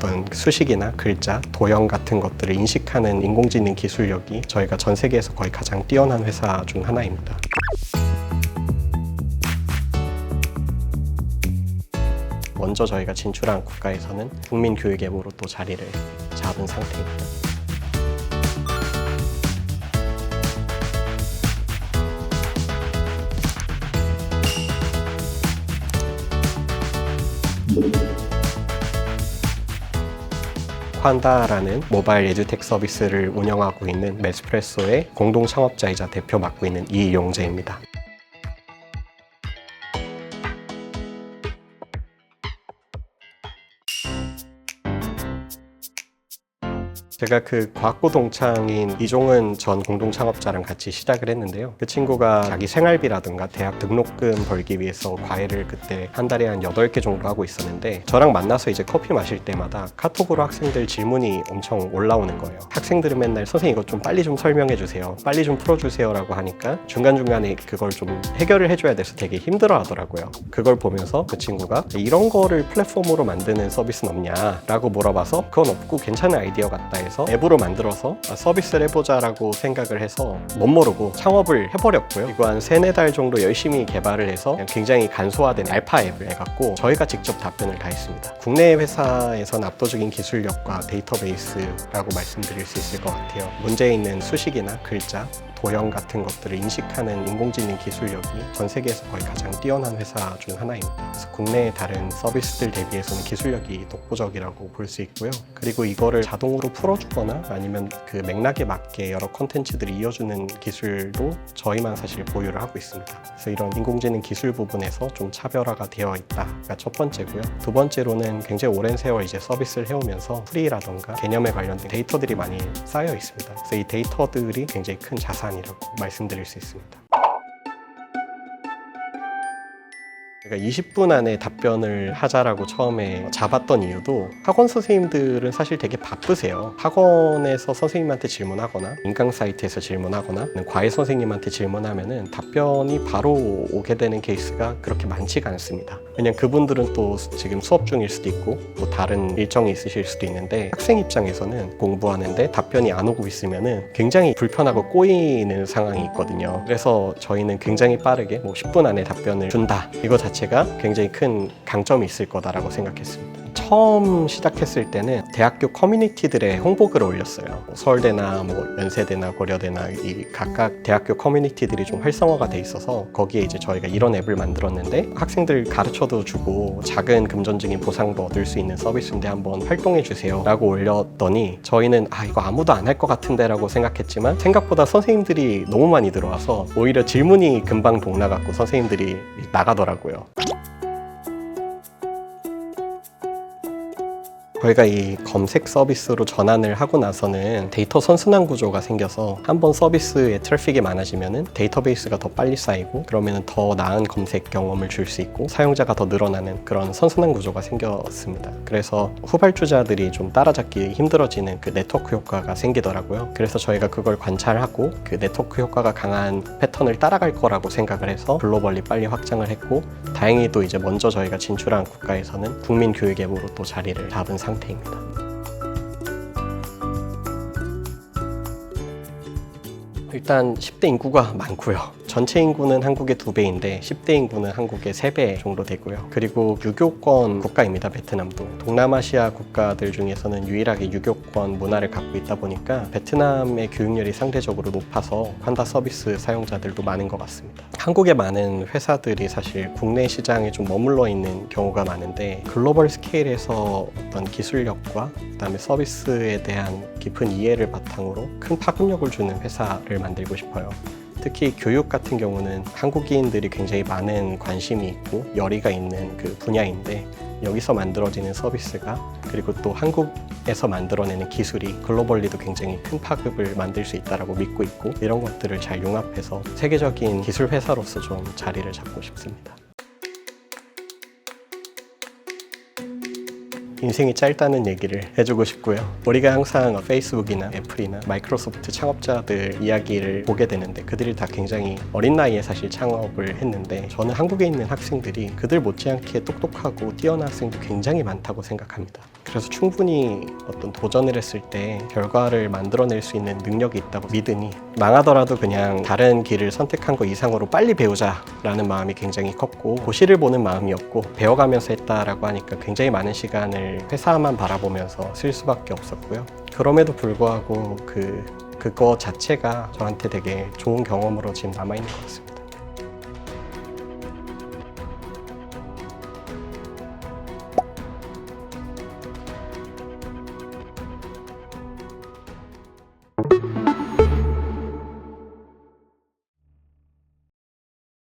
어떤 수식이나 글자, 도형 같은 것들을 인식하는 인공지능 기술력이 저희가 전 세계에서 거의 가장 뛰어난 회사 중 하나입니다. 먼저 저희가 진출한 국가에서는 국민 교육 앱으로 또 자리를 잡은 상태입니다. 콴다라는 모바일 에듀텍 서비스를 운영하고 있는 메스프레소의 공동 창업자이자 대표 맡고 있는 이용재입니다. 제가 그 과학고 동창인 이종은 전 공동 창업자랑 같이 시작을 했는데요. 그 친구가 자기 생활비라든가 대학 등록금 벌기 위해서 과외를 그때 한 달에 한 8개 정도 하고 있었는데 저랑 만나서 이제 커피 마실 때마다 카톡으로 학생들 질문이 엄청 올라오는 거예요. 학생들은 맨날 선생님 이것 좀 빨리 좀 설명해 주세요. 빨리 좀 풀어 주세요라고 하니까 중간중간에 그걸 좀 해결을 해 줘야 돼서 되게 힘들어 하더라고요. 그걸 보면서 그 친구가 이런 거를 플랫폼으로 만드는 서비스는 없냐라고 물어봐서 그건 없고 괜찮은 아이디어 같다 해서 앱으로 만들어서 서비스를 해보자라고 생각을 해서 못 모르고 창업을 해버렸고요. 이거 한 세네 달 정도 열심히 개발을 해서 굉장히 간소화된 알파 앱을 해갖고 저희가 직접 답변을 다 했습니다. 국내 회사에선 압도적인 기술력과 데이터베이스라고 말씀드릴 수 있을 것 같아요. 문제에 있는 수식이나 글자, 도형 같은 것들을 인식하는 인공지능 기술력이 전 세계에서 거의 가장 뛰어난 회사 중 하나입니다. 그래서 국내의 다른 서비스들 대비해서는 기술력이 독보적이라고 볼 수 있고요. 그리고 이거를 자동으로 풀어주거나 아니면 그 맥락에 맞게 여러 컨텐츠들을 이어주는 기술도 저희만 사실 보유를 하고 있습니다. 그래서 이런 인공지능 기술 부분에서 좀 차별화가 되어 있다가 첫 번째고요. 두 번째로는 굉장히 오랜 세월 이제 서비스를 해오면서 프리라던가 개념에 관련된 데이터들이 많이 쌓여 있습니다. 그래서 이 데이터들이 굉장히 큰 자산 이라고 말씀드릴 수 있습니다. 제가 20분 안에 답변을 하자라고 처음에 잡았던 이유도 학원 선생님들은 사실 되게 바쁘세요. 학원에서 선생님한테 질문하거나 인강 사이트에서 질문하거나 과외 선생님한테 질문하면은 답변이 바로 오게 되는 케이스가 그렇게 많지가 않습니다. 왜냐면 그분들은 또 지금 수업 중일 수도 있고 뭐 다른 일정이 있으실 수도 있는데 학생 입장에서는 공부하는데 답변이 안 오고 있으면은 굉장히 불편하고 꼬이는 상황이 있거든요. 그래서 저희는 굉장히 빠르게 뭐 10분 안에 답변을 준다. 이거 자체 가 굉장히 큰 강점이 있을 거다라고 생각했습니다. 처음 시작했을 때는 대학교 커뮤니티들의 홍보글을 올렸어요. 뭐 서울대나 뭐 연세대나 고려대나 이 각각 대학교 커뮤니티들이 좀 활성화가 돼 있어서 거기에 이제 저희가 이런 앱을 만들었는데 학생들 가르쳐도 주고 작은 금전적인 보상도 얻을 수 있는 서비스인데 한번 활동해 주세요 라고 올렸더니 저희는 아 이거 아무도 안 할 것 같은데 라고 생각했지만 생각보다 선생님들이 너무 많이 들어와서 오히려 질문이 금방 동나갔고 선생님들이 나가더라고요. 저희가 이 검색 서비스로 전환을 하고 나서는 데이터 선순환 구조가 생겨서 한번 서비스에 트래픽이 많아지면은 데이터베이스가 더 빨리 쌓이고 그러면은 더 나은 검색 경험을 줄 수 있고 사용자가 더 늘어나는 그런 선순환 구조가 생겼습니다. 그래서 후발주자들이 좀 따라잡기 힘들어지는 그 네트워크 효과가 생기더라고요. 그래서 저희가 그걸 관찰하고 그 네트워크 효과가 강한 패턴을 따라갈 거라고 생각을 해서 글로벌리 빨리 확장을 했고 다행히도 이제 먼저 저희가 진출한 국가에서는 국민 교육 앱으로 또 자리를 잡은 상 태입니다. 일단 10대 인구가 많고요. 전체 인구는 한국의 두 배인데 10대 인구는 한국의 세배 정도 되고요. 그리고 유교권 국가입니다. 베트남도. 동남아시아 국가들 중에서는 유일하게 유교권 문화를 갖고 있다 보니까 베트남의 교육열이 상대적으로 높아서 판다 서비스 사용자들도 많은 것 같습니다. 한국의 많은 회사들이 사실 국내 시장에 좀 머물러 있는 경우가 많은데 글로벌 스케일에서 어떤 기술력과 그다음에 서비스에 대한 깊은 이해를 바탕으로 큰 파급력을 주는 회사를 만들고 싶어요. 특히 교육 같은 경우는 한국인들이 굉장히 많은 관심이 있고 열의가 있는 그 분야인데 여기서 만들어지는 서비스가 그리고 또 한국에서 만들어내는 기술이 글로벌리도 굉장히 큰 파급을 만들 수 있다라고 믿고 있고 이런 것들을 잘 용합해서 세계적인 기술 회사로서 좀 자리를 잡고 싶습니다. 인생이 짧다는 얘기를 해주고 싶고요. 우리가 항상 페이스북이나 애플이나 마이크로소프트 창업자들 이야기를 보게 되는데 그들이 다 굉장히 어린 나이에 사실 창업을 했는데 저는 한국에 있는 학생들이 그들 못지않게 똑똑하고 뛰어난 학생도 굉장히 많다고 생각합니다. 그래서 충분히 어떤 도전을 했을 때 결과를 만들어낼 수 있는 능력이 있다고 믿으니 망하더라도 그냥 다른 길을 선택한 거 이상으로 빨리 배우자라는 마음이 굉장히 컸고 고시를 보는 마음이었고 배워가면서 했다라고 하니까 굉장히 많은 시간을 회사만 바라보면서 쓸 수밖에 없었고요. 그럼에도 불구하고 그 그거 자체가 저한테 되게 좋은 경험으로 지금 남아 있는 것 같습니다.